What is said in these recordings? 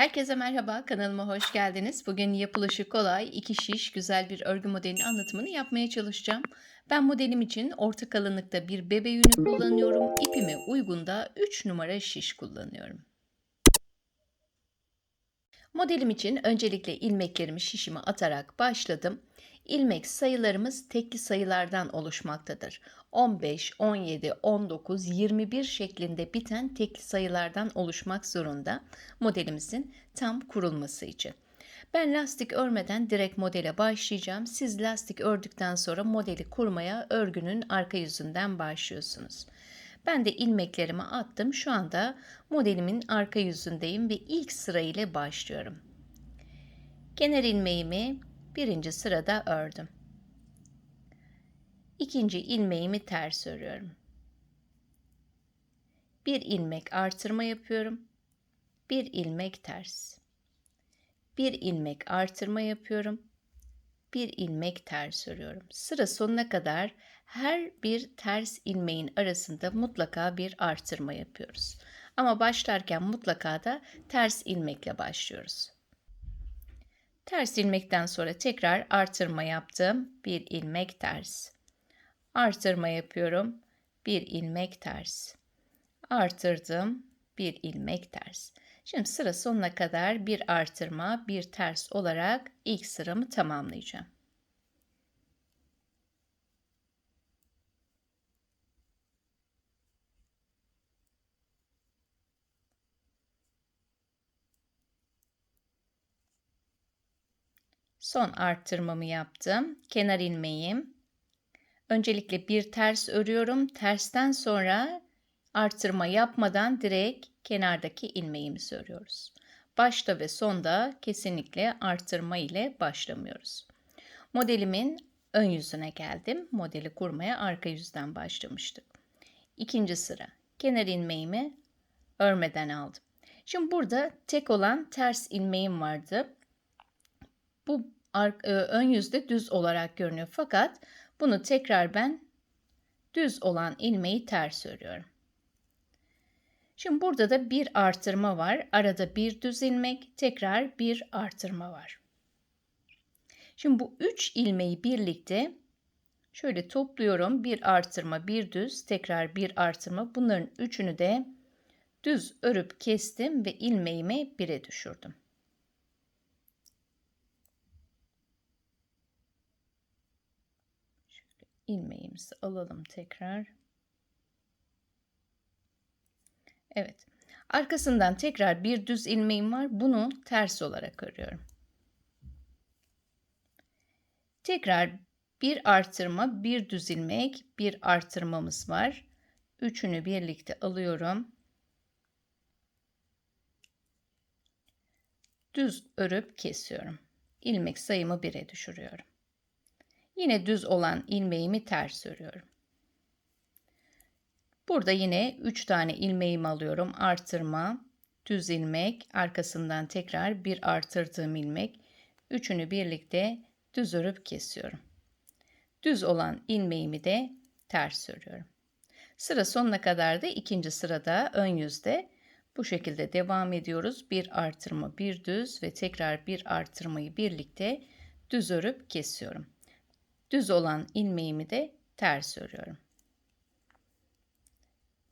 Herkese merhaba, kanalıma hoş geldiniz. Bugün yapılışı kolay, iki şiş güzel bir örgü modelinin anlatımını yapmaya çalışacağım. Ben modelim için orta kalınlıkta bir bebe yünü kullanıyorum. İpime uygun da 3 numara şiş kullanıyorum. Modelim için öncelikle ilmeklerimi şişime atarak başladım. İlmek sayılarımız tekli sayılardan oluşmaktadır. 15, 17, 19, 21 şeklinde biten tekli sayılardan oluşmak zorunda modelimizin tam kurulması için. Ben lastik örmeden direkt modele başlayacağım. Siz lastik ördükten sonra modeli kurmaya örgünün arka yüzünden başlıyorsunuz. Ben de ilmeklerimi attım. Şu anda modelimin arka yüzündeyim ve ilk sıra ile başlıyorum. Kenar ilmeğimi birinci sırada ördüm. İkinci ilmeğimi ters örüyorum. Bir ilmek artırma yapıyorum. Bir ilmek ters. Bir ilmek artırma yapıyorum. Bir ilmek ters örüyorum. Sıra sonuna kadar her bir ters ilmeğin arasında mutlaka bir artırma yapıyoruz. Ama başlarken mutlaka da ters ilmekle başlıyoruz. Ters ilmekten sonra tekrar artırma yaptım. Bir ilmek ters. Artırma yapıyorum. Bir ilmek ters. Artırdım. Bir ilmek ters. Şimdi sıra sonuna kadar bir artırma, bir ters olarak ilk sıramı tamamlayacağım. Son arttırmamı yaptım. Kenar ilmeğim. Öncelikle bir ters örüyorum. Tersten sonra artırma yapmadan direkt kenardaki ilmeğimizi örüyoruz. Başta ve sonda kesinlikle artırma ile başlamıyoruz. Modelimin ön yüzüne geldim. Modeli kurmaya arka yüzden başlamıştık. İkinci sıra kenar ilmeğimi örmeden aldım. Şimdi burada tek olan ters ilmeğim vardı. Bu ön yüzde düz olarak görünüyor. Fakat bunu tekrar ben düz olan ilmeği ters örüyorum. Şimdi burada da bir artırma var. Arada bir düz ilmek, tekrar bir artırma var. Şimdi bu üç ilmeği birlikte şöyle topluyorum. Bir artırma, bir düz, tekrar bir artırma. Bunların üçünü de düz örüp kestim ve ilmeğimi bire düşürdüm. İlmeğimizi alalım tekrar. Evet. Arkasından tekrar bir düz ilmeğim var. Bunu ters olarak örüyorum. Tekrar bir artırma, bir düz ilmek, bir artırmamız var. Üçünü birlikte alıyorum. Düz örüp kesiyorum. İlmek sayımı 1'e düşürüyorum. Yine düz olan ilmeğimi ters örüyorum. Burada yine 3 tane ilmeğimi alıyorum. Artırma, düz ilmek, arkasından tekrar bir artırdığım ilmek. Üçünü birlikte düz örüp kesiyorum. Düz olan ilmeğimi de ters örüyorum. Sıra sonuna kadar da ikinci sırada ön yüzde bu şekilde devam ediyoruz. Bir artırma, bir düz ve tekrar bir artırmayı birlikte düz örüp kesiyorum. Düz olan ilmeğimi de ters örüyorum.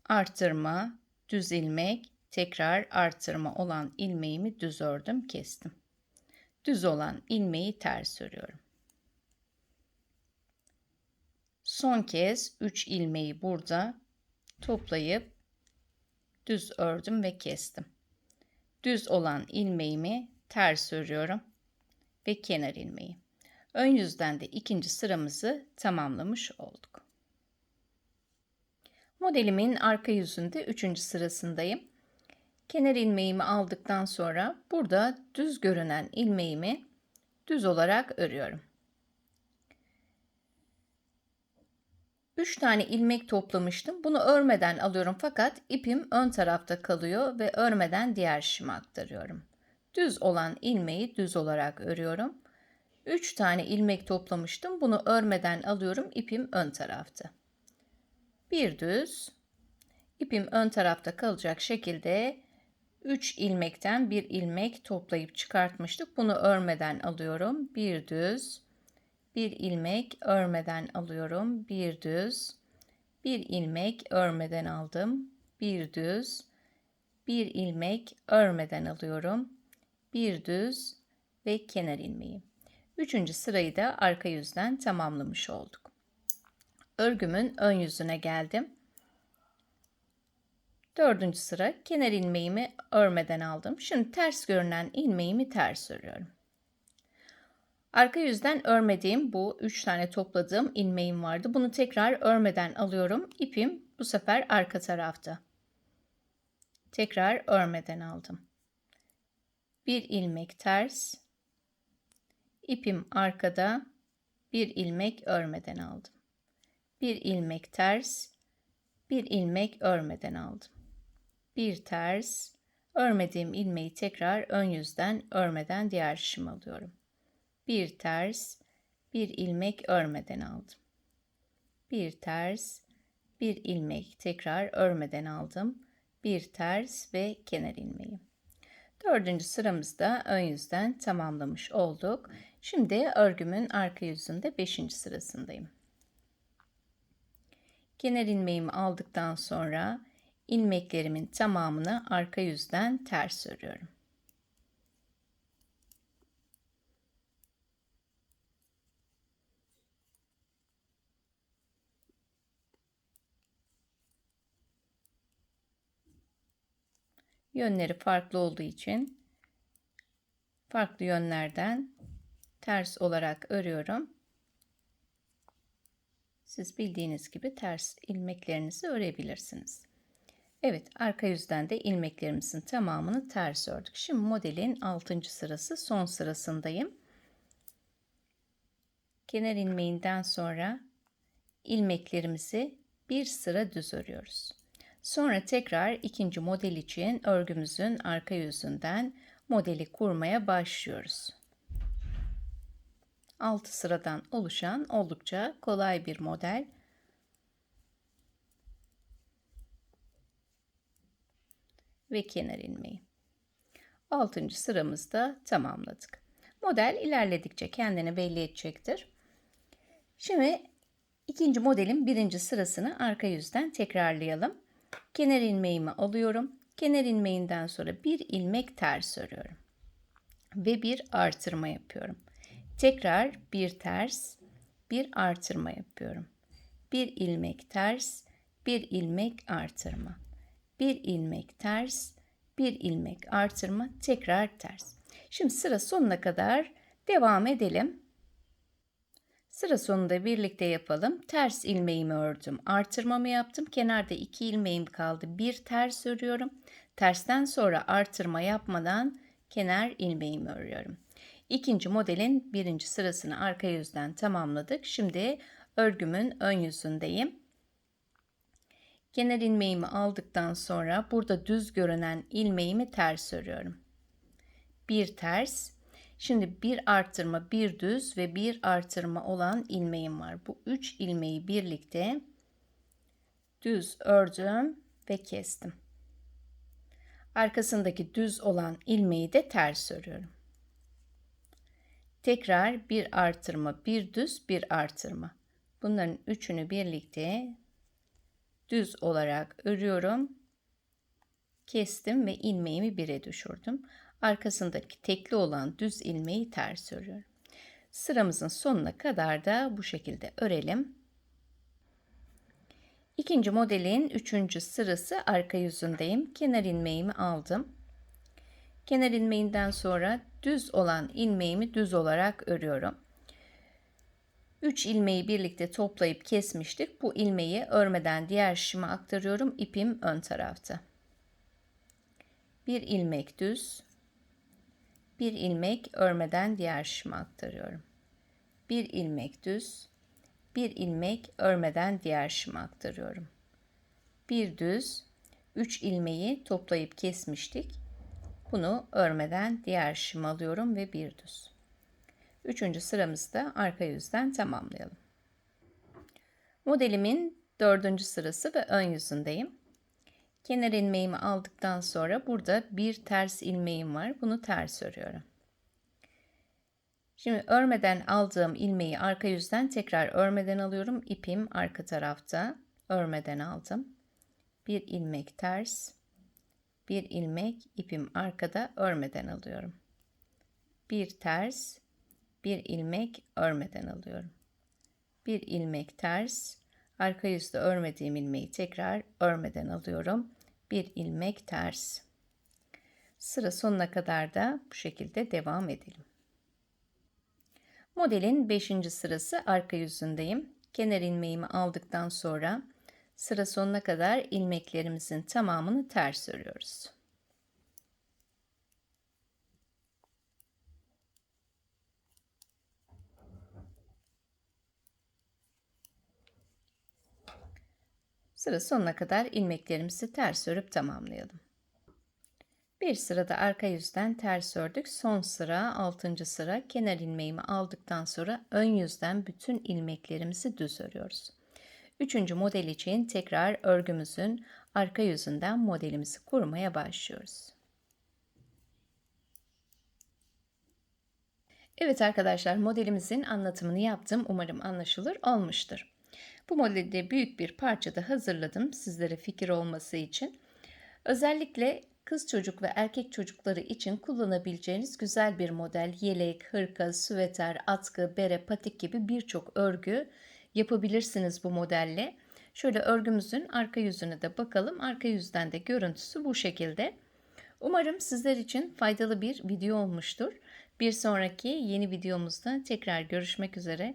Artırma, düz ilmek, tekrar artırma olan ilmeğimi düz ördüm, kestim. Düz olan ilmeği ters örüyorum. Son kez 3 ilmeği burada toplayıp düz ördüm ve kestim. Düz olan ilmeğimi ters örüyorum ve kenar ilmeği. Ön yüzden de ikinci sıramızı tamamlamış olduk. Modelimin arka yüzünde üçüncü sırasındayım. Kenar ilmeğimi aldıktan sonra burada düz görünen ilmeğimi düz olarak örüyorum. 3 tane ilmek toplamıştım. Bunu örmeden alıyorum fakat ipim ön tarafta kalıyor ve örmeden diğer şişime aktarıyorum. Düz olan ilmeği düz olarak örüyorum. 3 tane ilmek toplamıştım. Bunu örmeden alıyorum. İpim ön tarafta. Bir düz. ipim ön tarafta kalacak şekilde 3 ilmekten bir ilmek toplayıp çıkartmıştık. Bunu örmeden alıyorum. Bir düz, bir ilmek örmeden alıyorum. Bir düz, bir ilmek örmeden aldım. Bir düz, bir ilmek örmeden alıyorum. Bir düz ve kenar ilmeği. Üçüncü sırayı da arka yüzden tamamlamış olduk. Örgümün ön yüzüne geldim. Dördüncü sıra kenar ilmeğimi örmeden aldım. Şimdi ters görünen ilmeğimi ters örüyorum. Arka yüzden örmediğim bu üç tane topladığım ilmeğim vardı. Bunu tekrar örmeden alıyorum. İpim bu sefer arka tarafta. Tekrar örmeden aldım. Bir ilmek ters. İpim arkada. Bir ilmek örmeden aldım. Bir ilmek ters. Bir ilmek örmeden aldım bir ters, örmediğim ilmeği tekrar ön yüzden örmeden diğer şişime alıyorum. Bir ters, bir ilmek örmeden aldım. Bir ters, bir ilmek tekrar örmeden aldım. Bir ters ve kenar ilmeği. Dördüncü sıramızda ön yüzden tamamlamış olduk. Şimdi örgümün arka yüzünde beşinci sırasındayım. Kenar ilmeğimi aldıktan sonra ilmeklerimin tamamını arka yüzden ters örüyorum. Yönleri farklı olduğu için farklı yönlerden ters olarak örüyorum. Siz bildiğiniz gibi ters ilmeklerinizi örebilirsiniz. Evet arka yüzden de ilmeklerimizin tamamını ters ördük. Şimdi modelin 6. sırası son sırasındayım. Kenar ilmeğinden sonra ilmeklerimizi bir sıra düz örüyoruz. Sonra tekrar ikinci model için örgümüzün arka yüzünden modeli kurmaya başlıyoruz. 6 sıradan oluşan oldukça kolay bir model. ve kenar ilmeği. Altıncı sıramızda tamamladık. Model ilerledikçe kendini belli edecektir. Şimdi ikinci modelin birinci sırasını arka yüzden tekrarlayalım. Kenar ilmeğimi alıyorum. Kenar ilmeğinden sonra bir ilmek ters örüyorum. Ve bir artırma yapıyorum. Tekrar bir ters, bir artırma yapıyorum. Bir ilmek ters, bir ilmek artırma bir ilmek ters, bir ilmek artırma, tekrar ters. Şimdi sıra sonuna kadar devam edelim. Sıra sonunda birlikte yapalım. Ters ilmeğimi ördüm. Artırmamı yaptım. Kenarda iki ilmeğim kaldı. Bir ters örüyorum. Tersten sonra artırma yapmadan kenar ilmeğimi örüyorum. İkinci modelin birinci sırasını arka yüzden tamamladık. Şimdi örgümün ön yüzündeyim. Kenar ilmeğimi aldıktan sonra burada düz görünen ilmeğimi ters örüyorum. Bir ters. Şimdi bir artırma, bir düz ve bir artırma olan ilmeğim var. Bu üç ilmeği birlikte düz ördüm ve kestim. Arkasındaki düz olan ilmeği de ters örüyorum. Tekrar bir artırma, bir düz, bir artırma. Bunların üçünü birlikte düz olarak örüyorum. Kestim ve ilmeğimi bire düşürdüm. Arkasındaki tekli olan düz ilmeği ters örüyorum. Sıramızın sonuna kadar da bu şekilde örelim. İkinci modelin üçüncü sırası arka yüzündeyim. Kenar ilmeğimi aldım. Kenar ilmeğinden sonra düz olan ilmeğimi düz olarak örüyorum. 3 ilmeği birlikte toplayıp kesmiştik. Bu ilmeği örmeden diğer şişime aktarıyorum. İpim ön tarafta. Bir ilmek düz. Bir ilmek örmeden diğer şişime aktarıyorum. Bir ilmek düz. Bir ilmek örmeden diğer şişime aktarıyorum. Bir düz. 3 ilmeği toplayıp kesmiştik. Bunu örmeden diğer şişime alıyorum ve bir düz. Üçüncü sıramızda arka yüzden tamamlayalım. Modelimin dördüncü sırası ve ön yüzündeyim. Kenar ilmeğimi aldıktan sonra burada bir ters ilmeğim var. Bunu ters örüyorum. Şimdi örmeden aldığım ilmeği arka yüzden tekrar örmeden alıyorum. İpim arka tarafta. Örmeden aldım. Bir ilmek ters. Bir ilmek ipim arkada örmeden alıyorum. Bir ters, bir ilmek örmeden alıyorum. Bir ilmek ters, arka yüzde örmediğim ilmeği tekrar örmeden alıyorum. Bir ilmek ters. Sıra sonuna kadar da bu şekilde devam edelim. Modelin 5. sırası arka yüzündeyim. Kenar ilmeğimi aldıktan sonra sıra sonuna kadar ilmeklerimizin tamamını ters örüyoruz. Sıra sonuna kadar ilmeklerimizi ters örüp tamamlayalım. Bir sırada arka yüzden ters ördük. Son sıra 6. sıra kenar ilmeğimi aldıktan sonra ön yüzden bütün ilmeklerimizi düz örüyoruz. Üçüncü model için tekrar örgümüzün arka yüzünden modelimizi kurmaya başlıyoruz. Evet arkadaşlar modelimizin anlatımını yaptım. Umarım anlaşılır olmuştur. Bu modelde büyük bir parçada hazırladım sizlere fikir olması için. Özellikle kız çocuk ve erkek çocukları için kullanabileceğiniz güzel bir model. Yelek, hırka, süveter, atkı, bere, patik gibi birçok örgü yapabilirsiniz bu modelle. Şöyle örgümüzün arka yüzüne de bakalım. Arka yüzden de görüntüsü bu şekilde. Umarım sizler için faydalı bir video olmuştur. Bir sonraki yeni videomuzda tekrar görüşmek üzere.